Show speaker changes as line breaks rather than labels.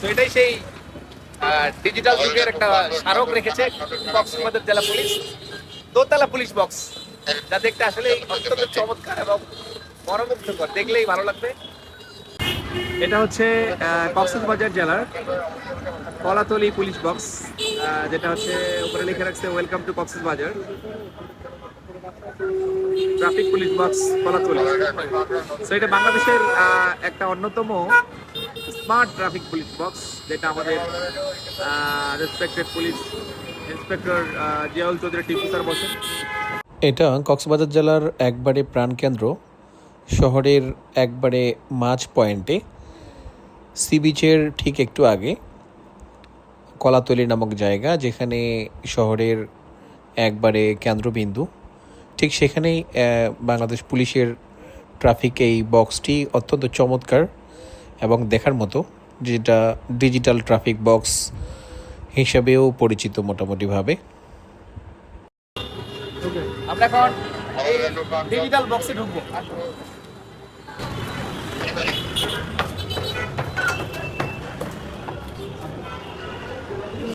তো এটাই সেই ডিজিটাল যুগের একটা স্মারক রেখেছে কক্সবাজার জেলা পুলিশ। দোতলা পুলিশ বক্স যা দেখতে আসলে অত্যন্ত চমৎকার এবং মনোমুগ্ধকর। দেখলেই ভালো লাগবে। এটা হচ্ছে কক্সবাজার জেলার কলাতলি পুলিশ বক্স যেটা হচ্ছে উপরে লিখে রাখছে welcome to Cox's Bazar. Traffic police box Kolatoli so এটা বাংলাদেশের একটা অন্যতম স্মার্ট ট্রাফিক পুলিশ বক্স, যেটা আমাদের respected police inspector Ziaul Chowdhury Tipu sir বসেন।
এটা কক্সবাজার জেলার একবারে প্রাণকেন্দ্র। শহরের একবারে মাঝ পয়েন্টে, সি বিচের ঠিক একটু আগে, কলাতলি নামক জায়গা, যেখানে শহরের একবারে কেন্দ্রবিন্দু। ঠিক সেখানেই বাংলাদেশ পুলিশের ট্রাফিক এই বক্সটি অত্যন্ত চমৎকার। এবং দেখার মতো যেটা ডিজিটাল ট্রাফিক বক্স হিসাবেও পরিচিত মোটামুটিভাবে।
ডিজিটাল বক্সে ঢুকবো।